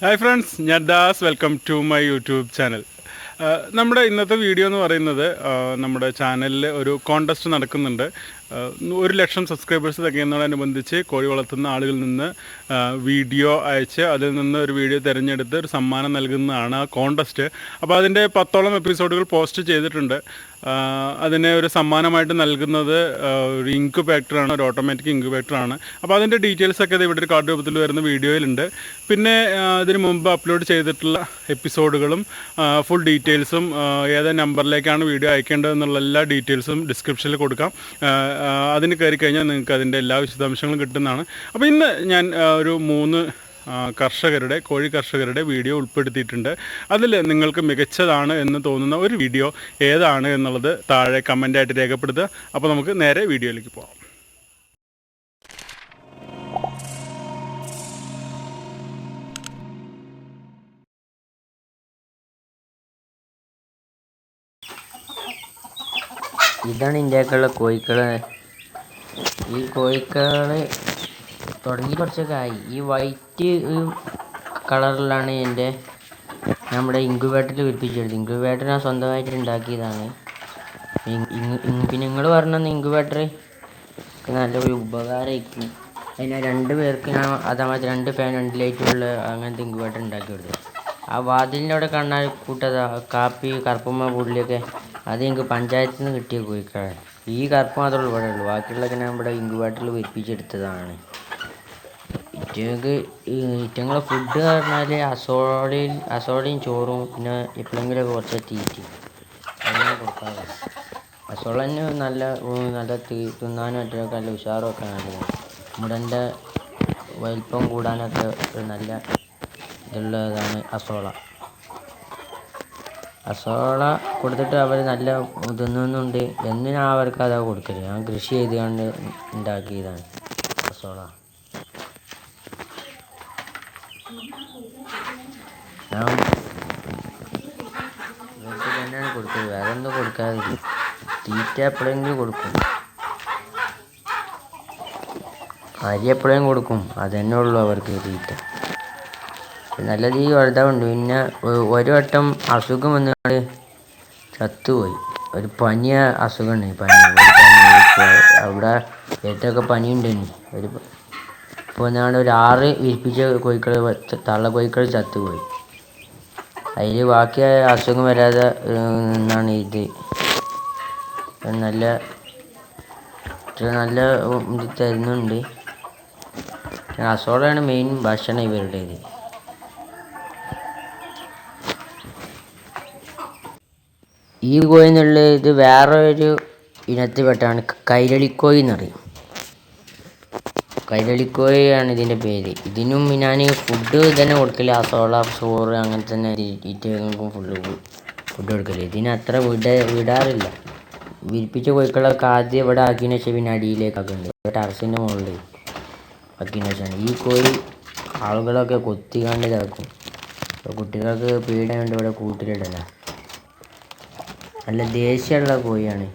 Hi friends ഞാൻ Das. Welcome to my YouTube channel നമ്മുടെ ഇന്നത്തെ വീഡിയോ എന്ന് പറയുന്നത് നമ്മുടെ ചാനലിൽ ഒരു കോണ്ടസ്റ്റ് നടക്കുന്നുണ്ട്. ആ, ഒരു ലക്ഷം സബ്സ്ക്രൈബേഴ്സ് തികയുന്നതോടനുബന്ധിച്ച് കോഴി വളർത്തുന്ന ആളുകളിൽ നിന്ന് വീഡിയോ അയച്ച് അതിൽ നിന്ന് ഒരു വീഡിയോ തിരഞ്ഞെടുത്ത് ഒരു സമ്മാനം നൽകുന്നതാണ് ആ കോണ്ടസ്റ്റ് അപ്പോൾ അതിന്റെ പത്തോളം എപ്പിസോഡുകൾ പോസ്റ്റ് ചെയ്തിട്ടുണ്ട്. അതിന് ഒരു സമ്മാനമായിട്ട് നൽകുന്നത് ഒരു ഇൻക്യുബേറ്ററാണ് ഒരു ഓട്ടോമാറ്റിക് ഇൻക്യുബേറ്ററാണ് അപ്പോൾ അതിന്റെ ഡീറ്റെയിൽസ് ഒക്കെ ഇവിടെ ഒരു കാർഡ് രൂപത്തിൽ വരുന്ന വീഡിയോയിലുണ്ട്. പിന്നെ അതിന് മുമ്പ് അപ്ലോഡ് ചെയ്തിട്ടുള്ള എപ്പിസോഡുകളും ഫുൾ ഡീറ്റെയിൽസും ഏത് നമ്പറിലേക്കാണ് വീഡിയോ അയക്കേണ്ടതെന്നുള്ള എല്ലാ ഡീറ്റെയിൽസും ഡിസ്ക്രിപ്ഷനിൽ കൊടുക്കാം. അതിന് കയറി കഴിഞ്ഞാൽ നിങ്ങൾക്ക് അതിന്റെ എല്ലാ വിശദാംശങ്ങളും കിട്ടുന്നതാണ്. അപ്പോൾ ഇന്ന് ഞാൻ ഒരു മൂന്ന് കർഷകരുടെ കോഴി കർഷകരുടെ വീഡിയോ ഉൾപ്പെടുത്തിയിട്ടുണ്ട്. അതിൽ നിങ്ങൾക്ക് മികച്ചതാണ് എന്ന് തോന്നുന്ന ഒരു വീഡിയോ ഏതാണ് എന്നുള്ളത് താഴെ കമന്റായിട്ട് രേഖപ്പെടുത്തുക. അപ്പോൾ നമുക്ക് നേരെ വീഡിയോയിലേക്ക് പോകാം ഇതാണ് ഇന്ത്യക്കുള്ള കോഴിക്കൾ. ഈ കോഴിക്കൾ തുടങ്ങി കുറച്ചൊക്കെ ആയി. ഈ വൈറ്റ് കളറിലാണ് എന്റെ നമ്മുടെ ഇൻക്യുബേറ്ററിൽ വിരിപ്പിച്ചെടുത്തത് ഇൻക്യുബേറ്റർ ഞാൻ സ്വന്തമായിട്ട് ഉണ്ടാക്കിയതാണ്. പിന്നെ നിങ്ങൾ പറഞ്ഞ ഇൻക്യുബേറ്റർ നല്ലൊരു ഉപകാരമായിരിക്കും അതിന് രണ്ട് പേർക്ക് ഞാൻ അതേമാതിരി രണ്ട് ഫാൻ രണ്ട് ലൈറ്റുള്ള അങ്ങനത്തെ ഇൻക്യുബേറ്റർ ഉണ്ടാക്കി കൊടുത്തു. ആ വാതിലിന്റെ അവിടെ കണ്ണാൽ കൂട്ടതാ കാപ്പി കറുപ്പമ്മ പുള്ളിയൊക്കെ. അത് എനിക്ക് പഞ്ചായത്തിൽ നിന്ന് കിട്ടിയ കോഴിക്കളാണ്. ഈ കറുപ്പ് മാത്രമേ ഇവിടെ ഉള്ളൂ. ബാക്കിയുള്ളതൊക്കെ ഞാൻ ഇവിടെ ഇൻക്യുബേറ്ററിൽ വെപ്പിച്ചെടുത്തതാണ് ഇറ്റങ്ങൾക്ക് ഞങ്ങളെ ഫുഡ് പറഞ്ഞാൽ അസോളയും അസോളയും ചോറും പിന്നെ എപ്പോഴെങ്കിലും കുറച്ച് തീറ്റി അങ്ങനെ കൊടുക്കാറ്. അസോള തന്നെ നല്ല നല്ല തിന്നാനും മറ്റൊക്കെ നല്ല ഉഷാറും ഒക്കെ നല്ലതാണ് മുടന്റെ വലിപ്പം കൂടാനൊക്കെ ഒരു നല്ല ഇതുള്ളതാണ് അസോള അസോള കൊടുത്തിട്ട് അവർ നല്ല തിന്നുന്നുണ്ട്. എന്തിനാണ് അവർക്ക് അതാ കൊടുക്കൽ? ഞാൻ കൃഷി ചെയ്തുകൊണ്ട് ഉണ്ടാക്കിയതാണ് അസോള ഞാൻ ഇവർക്ക് തന്നെയാണ് കൊടുക്കുന്നത് വേറെ ഒന്നും കൊടുക്കാതില്ല തീറ്റ എപ്പോഴെങ്കിലും കൊടുക്കും. അരി എപ്പോഴും കൊടുക്കും. അതന്നെ ഉള്ളൂ അവർക്ക് തീറ്റ. നല്ല രീതി വലുതാവുണ്ട് പിന്നെ ഒരു വട്ടം അസുഖം വന്നുകൊണ്ട് ചത്തുപോയി. ഒരു പനിയ അസുഖമുണ്ട്. പനി. അവിടെ ഏറ്റൊക്കെ പനിയുണ്ട് ഒരു ഇപ്പോൾ എന്നാണ് ഒരു ആറ് വിരിപ്പിച്ച കോഴിക്കൾ തള്ള കോഴിക്കൾ ചത്തുപോയി. അതിൽ ബാക്കി അസുഖം വരാതെ നിന്നാണ് ഇത്. നല്ല നല്ല ഇത് തരുന്നുണ്ട്. അസോളയാണ് മെയിൻ ഭക്ഷണം ഇവരുടേത്. ഈ കോഴി എന്നുള്ള ഇത് വേറെ ഒരു ഇനത്തിൽപ്പെട്ടാണ് കൈരളിക്കോഴി എന്നറിയും കൈരളിക്കോഴിയാണ് ഇതിന്റെ പേര്. ഇതിനും ഞാൻ ഫുഡ് തന്നെ കൊടുക്കില്ല. സോള ചോറ് അങ്ങനെ തന്നെ ഈറ്റകൾക്കും ഫുഡ് ഫുഡ് കൊടുക്കില്ല ഇതിന് അത്ര വിട വിടാറില്ല. വിരിപ്പിച്ച കോഴിക്കളൊക്കെ ആദ്യം ഇവിടെ ആക്കിയതിന് ശേഷം പിന്നെ അടിയിലേക്ക് ആക്കുന്നുണ്ട്. ടെറസിന്റെ മുകളിൽ ആക്കിയതിന് ശേഷമാണ് ഈ കോഴി ആളുകളൊക്കെ കൊത്തി കണ്ട് ഇതാക്കും കുട്ടികൾക്ക് പേടിയുണ്ട് ഇവിടെ കൂട്ടിലിടല. നല്ല ദേഷ്യമുള്ള കോഴിയാണ്.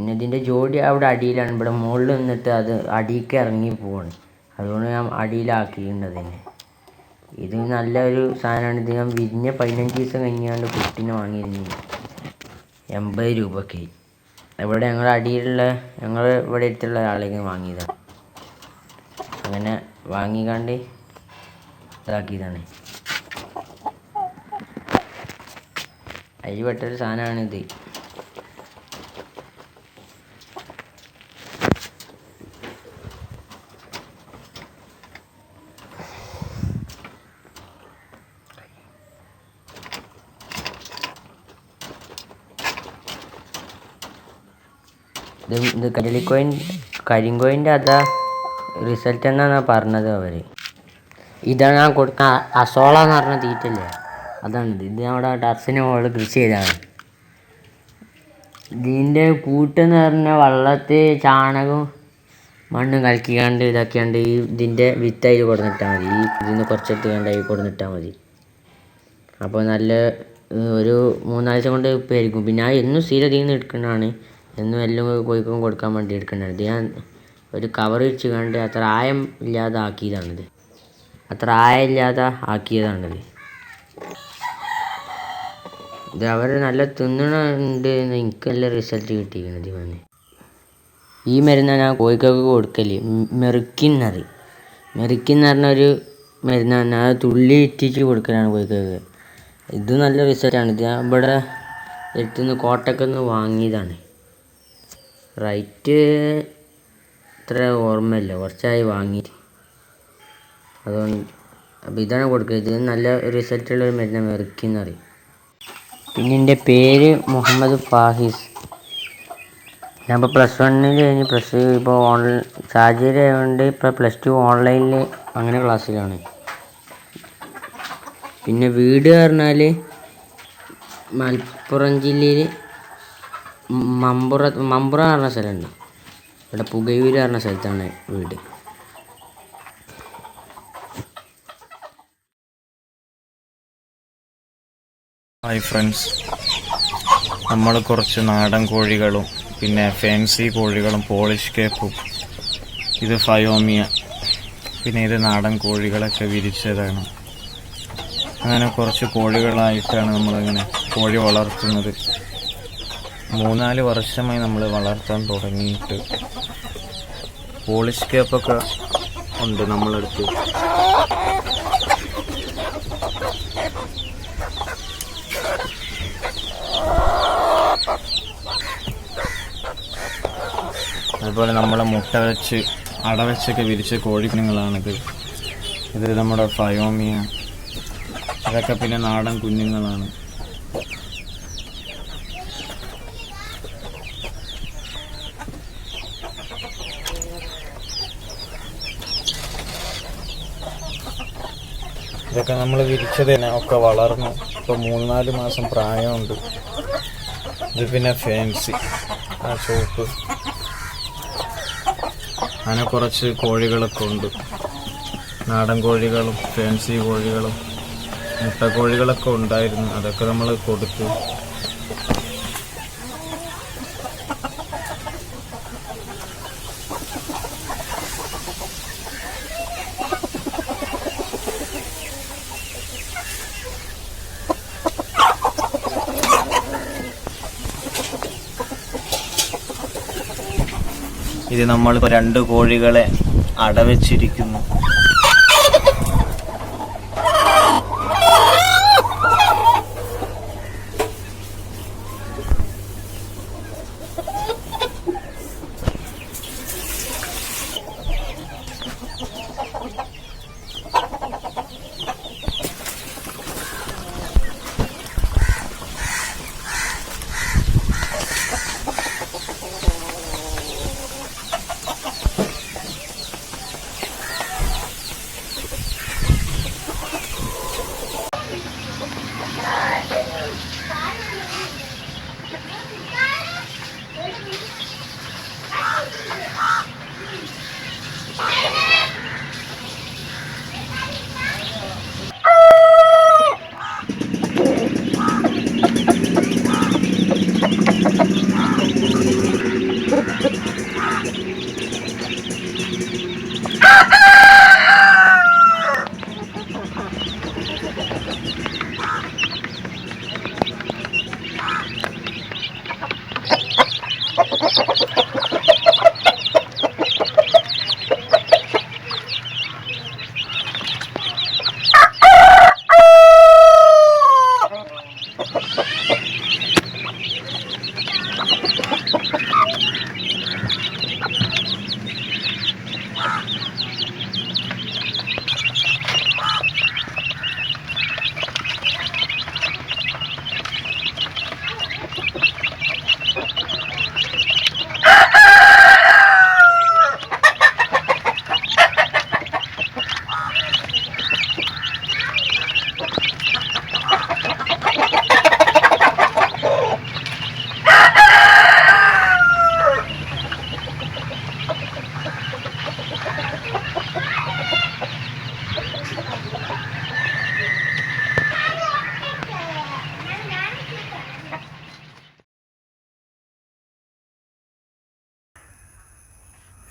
പിന്നെ ഇതിന്റെ ജോഡി അവിടെ അടിയിലാണ്. ഇവിടെ മുകളിൽ നിന്നിട്ട് അത് അടിയിലേക്ക് ഇറങ്ങി പോവാണ്. അതുകൊണ്ട് ഞാൻ അടിയിലാക്കിയിട്ടുണ്ട് അതിനെ ഇത് നല്ലൊരു സാധനമാണ്. ഇത് ഞാൻ വിരിഞ്ഞ പതിനഞ്ച് ദിവസം കഴിഞ്ഞാണ്ട് കുട്ടിനെ വാങ്ങിയിരുന്നു. എൺപത് രൂപയ്ക്ക് ഇവിടെ ഞങ്ങളുടെ അടിയിലുള്ള ഞങ്ങൾ ഇവിടെ അടുത്തുള്ള ഒരാളേക്ക് വാങ്ങിയതാണ് അങ്ങനെ വാങ്ങിക്കാണ്ട് ഇതാക്കിയതാണ്. അതിൽ പെട്ടൊരു സാധനമാണിത്. ഇത് ഇത് കരിളിക്കോയിൻ കരിങ്കോയിന്റെ അതാ റിസൾട്ട് എന്നാണ് പറഞ്ഞത് അവർ ഇതാണ് ഞാൻ കൊടുക്കുന്ന അസോള എന്ന് പറഞ്ഞ തീറ്റല്ലേ അതാണ് ഇത്. നമ്മുടെ ടെറസിന് മുകളിൽ കൃഷി ചെയ്താണ് ഇതിന്റെ കൂട്ടെന്ന് പറഞ്ഞാൽ വെള്ളത്തിൽ ചാണകവും മണ്ണും കലക്കിക്കാണ്ട് ഇതാക്കിയാണ്ട് ഈ ഇതിന്റെ വിത്ത് അതിൽ കൊടുന്നിട്ടാൽ മതി. ഈ ഇതിന് കുറച്ചെടുത്ത് കണ്ട് അതിൽ കൊടുന്നിട്ടാൽ മതി. അപ്പോൾ നല്ല ഒരു മൂന്നാഴ്ച കൊണ്ട് പെരുകും. പിന്നെ ഞാൻ എന്നും സ്ഥിരം ഇതിൽ നിന്ന് എടുക്കുന്നതാണ്. എന്നും എല്ലാം കോഴിക്കും കൊടുക്കാൻ വേണ്ടി എടുക്കുന്നതാണ് ഞാൻ ഒരു കവർ വെച്ച് കണ്ട് അത്ര ആയം ഇല്ലാതെ ആക്കിയതാണിത്. അത്ര ആയം ഇല്ലാതെ ആക്കിയതാണിത്. ഇത് അവർ നല്ല തിന്നണുണ്ട് എന്ന് എനിക്ക് നല്ല റിസൾട്ട് കിട്ടിയിരിക്കുന്നത് ഇവന് ഈ മരുന്നാണ് ഞാൻ കോഴിക്കൊക്കെ കൊടുക്കൽ. മെറിക്കിൻ എന്നറി പറഞ്ഞൊരു മരുന്നാണ്. അത് തുള്ളി ഇറ്റിച്ച് കൊടുക്കലാണ് കോഴിക്കൊക്കെ ഇത് നല്ല റിസൾട്ടാണ് ഇത് ഞാൻ ഇവിടെ എടുത്തുനിന്ന് കോട്ടക്കുന്ന് വാങ്ങിയതാണ്. റൈറ്റ് ഇത്ര ഓർമ്മയില്ല. കുറച്ചായി വാങ്ങിയിട്ട്. അതുകൊണ്ട് അപ്പോൾ ഇതാണ് കൊടുക്കുന്നത്. ഇത് നല്ല റിസൾട്ടുള്ള ഒരു മരുന്ന് മെറിക്കിൻ എന്നറിയും. പിന്നെ എന്റെ പേര് മുഹമ്മദ് ഫാഹിസ്. ഞാൻ ഇപ്പോൾ പ്ലസ് വണ്ണിൽ കഴിഞ്ഞ് പ്ലസ് ടു ഇപ്പോൾ ഓൺലൈൻ സാഹചര്യം ആയതുകൊണ്ട് ഇപ്പോൾ പ്ലസ് ടു ഓൺലൈനിൽ അങ്ങനെ ക്ലാസ്സിലാണ് പിന്നെ വീട് പറഞ്ഞാൽ മലപ്പുറം ജില്ലയിൽ മമ്പുറ മമ്പുറ പറഞ്ഞ സ്ഥലമുണ്ട് ഇവിടെ പുകയൂര് പറഞ്ഞ സ്ഥലത്താണ് വീട്. ഹായ് ഫ്രണ്ട്സ് നമ്മൾ കുറച്ച് നാടൻ കോഴികളും പിന്നെ ഫാൻസി കോഴികളും പോളിഷ് കേപ്പും ഇത് ഫയോമിയ പിന്നെ ഇത് നാടൻ കോഴികളൊക്കെ വിരിച്ചതാണ്. അങ്ങനെ കുറച്ച് കോഴികളായിട്ടാണ് നമ്മളിങ്ങനെ കോഴി വളർത്തുന്നത്. മൂന്നാൽ വർഷമായി നമ്മൾ വളർത്താൻ തുടങ്ങിയിട്ട് പോളിഷ് കേപ്പൊക്കെ ഉണ്ട് നമ്മളടുത്ത്. അതുപോലെ നമ്മളെ മുട്ട വെച്ച് അടവെച്ചൊക്കെ വിരിച്ച കോഴിക്കുഞ്ഞുങ്ങളാണിത്. ഇത് നമ്മുടെ ഫയോമിയ. അതൊക്കെ പിന്നെ നാടൻ കുഞ്ഞുങ്ങളാണ്. ഇതൊക്കെ നമ്മൾ വിരിച്ചത് തന്നെ ഒക്കെ വളർന്നു. ഇപ്പൊ മൂന്നാൽ മാസം പ്രായമുണ്ട്. ഇത് പിന്നെ ഫാൻസി ആ ചോപ്പ് അങ്ങനെ കുറച്ച് കോഴികളൊക്കെ ഉണ്ട്. നാടൻ കോഴികളും ഫാൻസി കോഴികളും മുട്ടക്കോഴികളൊക്കെ ഉണ്ടായിരുന്നു. അതൊക്കെ നമ്മൾ കൊടുത്തു. ഇത് നമ്മൾ രണ്ട് കോഴികളെ അടവച്ചിരിക്കുന്നു.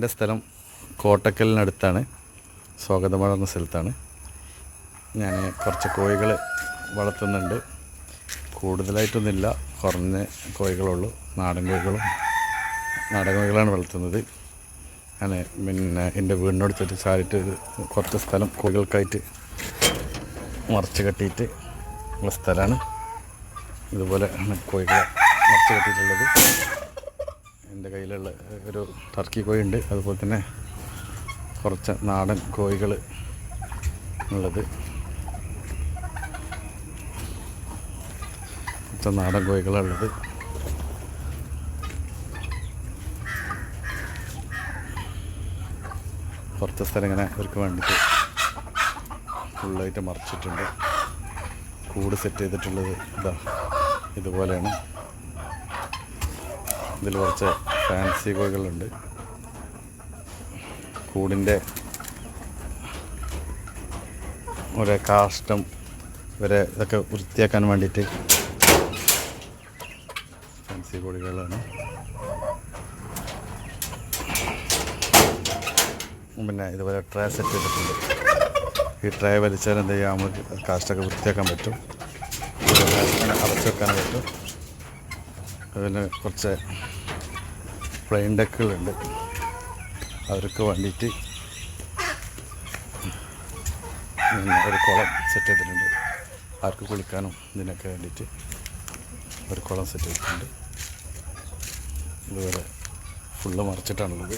എന്റെ സ്ഥലം കോട്ടക്കലിനടുത്താണ്. സ്വാഗതമഴ എന്ന സ്ഥലത്താണ്. ഞാൻ കുറച്ച് കോഴികൾ വളർത്തുന്നുണ്ട്. കൂടുതലായിട്ടൊന്നുമില്ല. കുറഞ്ഞ കോഴികളുള്ളൂ. നാടൻ കോഴികളും. നാടൻ കോഴികളാണ് വളർത്തുന്നത്. ഞാൻ പിന്നെ എന്റെ വീടിനടുത്തിട്ട് ചാരിട്ട് കുറച്ച് സ്ഥലം കോഴികൾക്കായിട്ട് മറച്ച് കെട്ടിയിട്ട് ഉള്ള സ്ഥലമാണ്. ഇതുപോലെ കോഴികളെ മറച്ച് കെട്ടിയിട്ടുള്ളത്. എന്റെ കയ്യിലുള്ള ഒരു ടർക്കി കോഴി ഉണ്ട്. അതുപോലെ തന്നെ കുറച്ച് നാടൻ കോഴികൾ ഉള്ളത്. കുറച്ച് നാടൻ കോഴികളുള്ളത് കുറച്ച് സ്ഥലം ഇങ്ങനെ അവർക്ക് വേണ്ടിയിട്ട് ഫുള്ളായിട്ട് മറിച്ചിട്ടുണ്ട്. കൂട് സെറ്റ് ചെയ്തിട്ടുള്ളത് ഇതാ ഇതുപോലെയാണ്. ഇതിൽ കുറച്ച് ഫാൻസി കോഴികളുണ്ട്. കൂടിന്റെ ഒരേ കാഷ്ടം വരെ ഇതൊക്കെ വൃത്തിയാക്കാൻ വേണ്ടിയിട്ട് ഫാൻസി കോഴികളാണ്. പിന്നെ ഇതുപോലെ ട്രേ സെറ്റ് ചെയ്തിട്ടുണ്ട്. ഈ ട്രേ വലിച്ചാൽ എന്ത് ചെയ്യാം? നമുക്ക് കാസ്റ്റൊക്കെ വൃത്തിയാക്കാൻ പറ്റും. അടച്ചു വെക്കാൻ പറ്റും. അതിന് കുറച്ച് പ്ലെയിൻ ഡെക്കുകളുണ്ട്. അവർക്ക് വേണ്ടിയിട്ട് ഒരു കുളം സെറ്റ് ചെയ്തിട്ടുണ്ട്. ആർക്ക് കുളിക്കാനും ഇതിനൊക്കെ വേണ്ടിയിട്ട് ഒരു കുളം സെറ്റ് ചെയ്തിട്ടുണ്ട്. ഇതുപോലെ ഫുള്ള് മറിച്ചിട്ടാണുള്ളത്.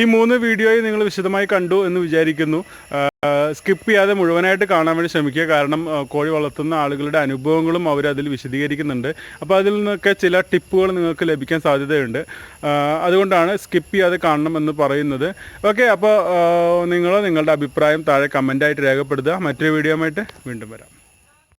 ഈ മൂന്ന് വീഡിയോയും നിങ്ങൾ വിശദമായി കണ്ടു എന്ന് വിചാരിക്കുന്നു. സ്കിപ്പ് ചെയ്യാതെ മുഴുവനായിട്ട് കാണാൻ വേണ്ടി ശ്രമിക്കുക. കാരണം കോഴി വളർത്തുന്ന ആളുകളുടെ അനുഭവങ്ങളും അവർ അതിൽ വിശദീകരിക്കുന്നുണ്ട്. അപ്പോൾ അതിൽ നിന്നൊക്കെ ചില ടിപ്പുകൾ നിങ്ങൾക്ക് ലഭിക്കാൻ സാധ്യതയുണ്ട്. അതുകൊണ്ടാണ് സ്കിപ്പ് ചെയ്യാതെ കാണണം എന്ന് പറയുന്നത്. ഓക്കെ അപ്പോൾ നിങ്ങൾ നിങ്ങളുടെ അഭിപ്രായം താഴെ കമന്റായിട്ട് രേഖപ്പെടുത്തുക. മറ്റൊരു വീഡിയോ ആയിട്ട് വീണ്ടും വരാം.